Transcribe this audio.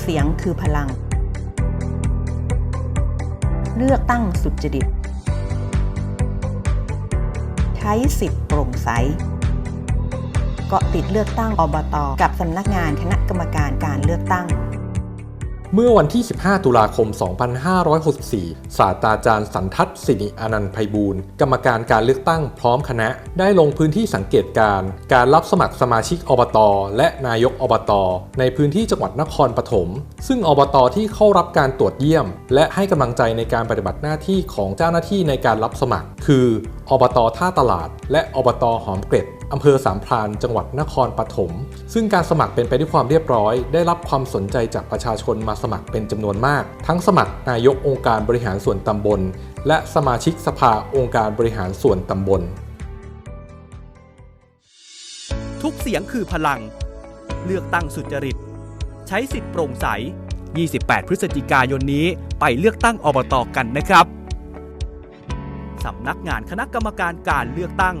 เสียงคือพลัง เลือกตั้งสุจริต ใช้สิทธิ์โปร่งใส เกาะติดเลือกตั้งอบต กับสำนักงานคณะกรรมการการเลือกตั้ง เมื่อวันที่ 15 ตุลาคม 2564 ศาสตราจารย์สันทัศน์สิริอนันต์ไพบูลย์กรรมการการเลือกตั้งพร้อมคณะ ได้ลงพื้นที่สังเกตการ การรับสมัครสมาชิกอบต และนายกอบต ในพื้นที่จังหวัดนครปฐม ซึ่งอบตที่เข้ารับการตรวจเยี่ยม และให้กำลังใจในการปฏิบัติหน้าที่ของเจ้าหน้าที่ในการรับสมัคร คือ อบตท่าตลาด และอบตหอมเกร็ดอำเภอสามพรานจังหวัดนครปฐมซึ่งการสมัครเป็นไปด้วยความเรียบร้อย ได้รับความสนใจจากประชาชนมาสมัครเป็นจำนวนมาก ทั้งสมัครนายกองค์การบริหารส่วนตำบล และสมาชิกสภาองค์การบริหารส่วนตำบล ทุกเสียงคือพลัง เลือกตั้งสุจริต ใช้สิทธิ์โปร่งใส 28 พฤศจิกายนนี้ไปเลือกตั้งอบตกันนะครับ สำนักงานคณะกรรมการการเลือกตั้ง